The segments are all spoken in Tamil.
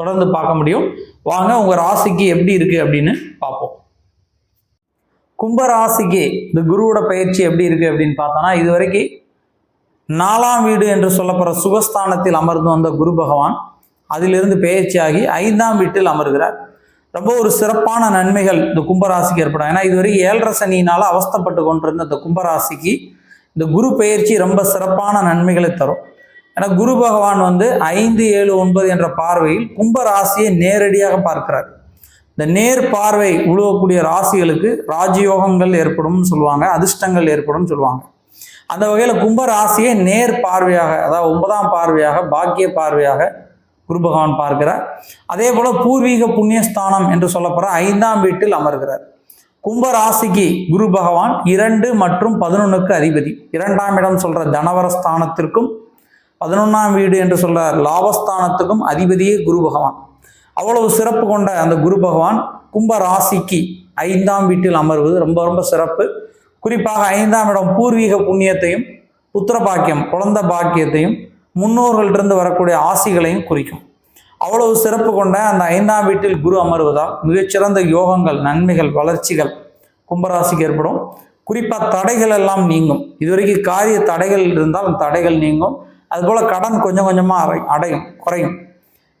தொடர்ந்து பார்க்க முடியும். வாங்க உங்கள் ராசிக்கு எப்படி இருக்குது அப்படின்னு பார்ப்போம். கும்பராசிக்கு இந்த குருவோட பயிற்சி எப்படி இருக்குது அப்படின்னு பார்த்தோன்னா இது வரைக்கும் நாலாம் வீடு என்று சொல்லப்படுற சுகஸ்தானத்தில் அமர்ந்து வந்த குரு பகவான் அதிலிருந்து பயிற்சியாகி ஐந்தாம் வீட்டில் அமர்கிறார். ரொம்ப ஒரு சிறப்பான நன்மைகள் இந்த கும்பராசிக்கு ஏற்படும். ஏன்னா இதுவரை ஏழரை சனியினால் அவஸ்தப்பட்டு கொண்டிருந்த இந்த கும்பராசிக்கு இந்த குரு பயிற்சி ரொம்ப சிறப்பான நன்மைகளை தரும். ஏன்னா குரு பகவான் வந்து ஐந்து ஏழு ஒன்பது என்ற பார்வையில் கும்ப ராசியை நேரடியாக பார்க்கிறார். இந்த நேர் பார்வை உழுவக்கூடிய ராசிகளுக்கு ராஜயோகங்கள் ஏற்படும் சொல்லுவாங்க அதிர்ஷ்டங்கள் ஏற்படும் சொல்லுவாங்க. அந்த வகையில் கும்ப ராசியை நேர் பார்வையாக அதாவது ஒன்பதாம் பார்வையாக பாக்கிய பார்வையாக குரு பகவான் பார்க்கிறார். அதே போல பூர்வீக புண்ணியஸ்தானம் என்று சொல்லப்படுற ஐந்தாம் வீட்டில் அமர்கிறார். கும்ப ராசிக்கு குரு பகவான் இரண்டு மற்றும் பதினொன்றுக்கு அதிபதி. இரண்டாம் இடம் சொல்ற தனவர ஸ்தானத்திற்கும் பதினொன்றாம் வீடு என்று சொல்ல லாபஸ்தானத்துக்கும் அதிபதியே குரு பகவான். அவ்வளவு சிறப்பு கொண்ட அந்த குரு பகவான் கும்ப ராசிக்கு ஐந்தாம் வீட்டில் அமர்வது ரொம்ப ரொம்ப சிறப்பு. குறிப்பாக ஐந்தாம் இடம் பூர்வீக புண்ணியத்தையும் புத்திர பாக்கியம் குழந்த பாக்கியத்தையும் முன்னோர்களிலிருந்து வரக்கூடிய ஆசிகளையும் குறிக்கும். அவ்வளவு சிறப்பு கொண்ட அந்த ஐந்தாம் வீட்டில் குரு அமர்வதால் மிகச்சிறந்த யோகங்கள் நன்மைகள் வளர்ச்சிகள் கும்பராசிக்கு ஏற்படும். குறிப்பாக தடைகள் எல்லாம் நீங்கும். இதுவரைக்கும் காரிய தடைகள் இருந்தால் அந்த தடைகள் நீங்கும். அதுபோல் கடன் கொஞ்சம் கொஞ்சமாக அரை அடையும் குறையும்.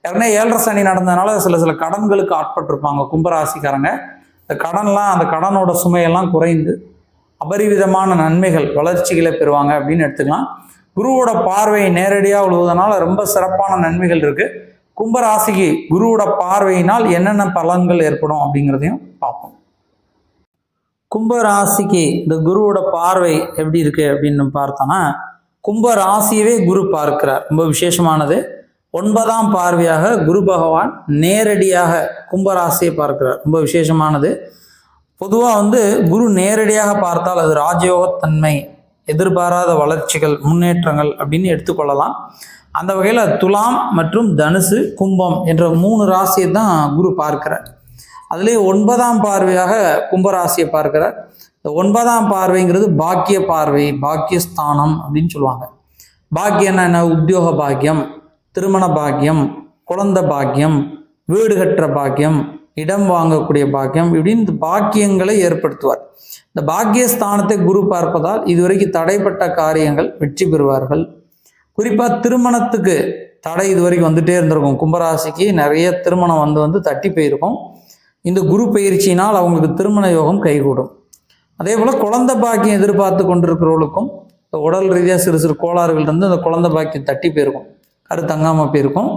ஏற்கனவே ஏழரை சனி நடந்ததுனால சில சில கடன்களுக்கு ஆட்பட்டிருப்பாங்க கும்பராசிக்காரங்க. இந்த கடன்லாம் அந்த கடனோட சுமையெல்லாம் குறைந்து அபரிவிதமான நன்மைகள் வளர்ச்சிகளை பெறுவாங்க அப்படின்னு எடுத்துக்கலாம். குருவோட பார்வை நேரடியாக உழுவதனால ரொம்ப சிறப்பான நன்மைகள் இருக்குது கும்பராசிக்கு குருவோட பார்வையினால் என்னென்ன பலன்கள் ஏற்படும் அப்படிங்கிறதையும் பார்ப்போம். கும்பராசிக்கு இந்த குருவோட பார்வை எப்படி இருக்குது அப்படின்னு பார்த்தோன்னா கும்ப ராசியவே குரு பார்க்கிறார். ரொம்ப விசேஷமானது. ஒன்பதாம் பார்வையாக குரு பகவான் நேரடியாக கும்பராசியை பார்க்கிறார். ரொம்ப விசேஷமானது. பொதுவாக வந்து குரு நேரடியாக பார்த்தால் அது ராஜயோகத்தன்மை எதிர்பாராத வளர்ச்சிகள் முன்னேற்றங்கள் அப்படின்னு எடுத்துக்கொள்ளலாம். அந்த வகையில் துலாம் மற்றும் தனுசு கும்பம் என்ற மூணு ராசியை தான் குரு பார்க்கிறார். அதுலேயே ஒன்பதாம் பார்வையாக கும்பராசியை பார்க்கிறார். இந்த ஒன்பதாம் பார்வைங்கிறது பாக்கிய பார்வை பாக்கியஸ்தானம் அப்படின்னு சொல்லுவாங்க. பாக்கியம்னா என்ன? உத்தியோக பாக்கியம் திருமண பாக்கியம் குழந்த பாக்கியம் வீடு கட்டுற பாக்கியம் இடம் வாங்கக்கூடிய பாக்கியம் இப்படின்னு இந்த பாக்கியங்களை ஏற்படுத்துவார். இந்த பாக்கியஸ்தானத்தை குரு பார்ப்பதால் இதுவரைக்கும் தடைப்பட்ட காரியங்கள் வெற்றி பெறுவார்கள். குறிப்பாக திருமணத்துக்கு தடை இதுவரைக்கும் வந்துட்டே இருந்திருக்கும். கும்பராசிக்கு நிறைய திருமணம் வந்து வந்து தட்டி போயிருக்கும். இந்த குரு பயிற்சியினால் அவங்களுக்கு திருமண யோகம் கைகூடும். அதே போல் குழந்த பாக்கியம் எதிர்பார்த்து கொண்டிருக்கிறவர்களுக்கும் இந்த உடல் ரீதியாக சிறு சிறு கோளாறுகள் இருந்து அந்த குழந்த பாக்கியம் தட்டி போயிருக்கும். கரு தங்காமல் போயிருக்கும்.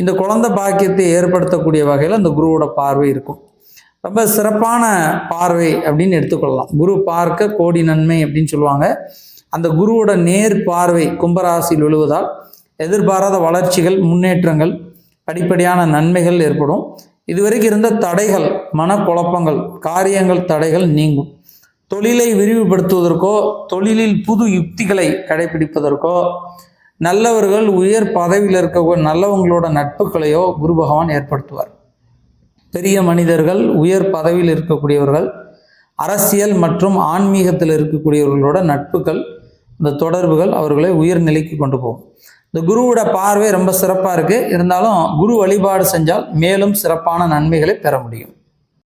இந்த குழந்த பாக்கியத்தை ஏற்படுத்தக்கூடிய வகையில் அந்த குருவோட பார்வை இருக்கும். ரொம்ப சிறப்பான பார்வை அப்படின்னு எடுத்துக்கொள்ளலாம். குரு பார்க்க கோடி நன்மை அப்படின்னு சொல்லுவாங்க. அந்த குருவோட நேர் பார்வை கும்பராசியில் விழுவதால் எதிர்பாராத வளர்ச்சிகள் முன்னேற்றங்கள் படிப்படியான நன்மைகள் ஏற்படும். இதுவரைக்கும் இருந்த தடைகள் மனக்குழப்பங்கள் காரியங்கள் தடைகள் நீங்கும். தொழிலை விரிவுபடுத்துவதற்கோ தொழிலில் புது யுக்திகளை கடைபிடிப்பதற்கோ நல்லவர்கள் உயர் பதவியில் இருக்க நல்லவங்களோட நட்புகளையோ குரு பகவான் ஏற்படுத்துவார். பெரிய மனிதர்கள் உயர் பதவியில் இருக்கக்கூடியவர்கள் அரசியல் மற்றும் ஆன்மீகத்தில் இருக்கக்கூடியவர்களோட நட்புகள் இந்த தொடர்புகள் அவர்களை உயர்நிலைக்கு கொண்டு போகும். இந்த குருவோட பார்வை ரொம்ப சிறப்பாக இருக்குது இருந்தாலும் குரு வழிபாடு செஞ்சால் மேலும் சிறப்பான நன்மைகளை பெற முடியும்.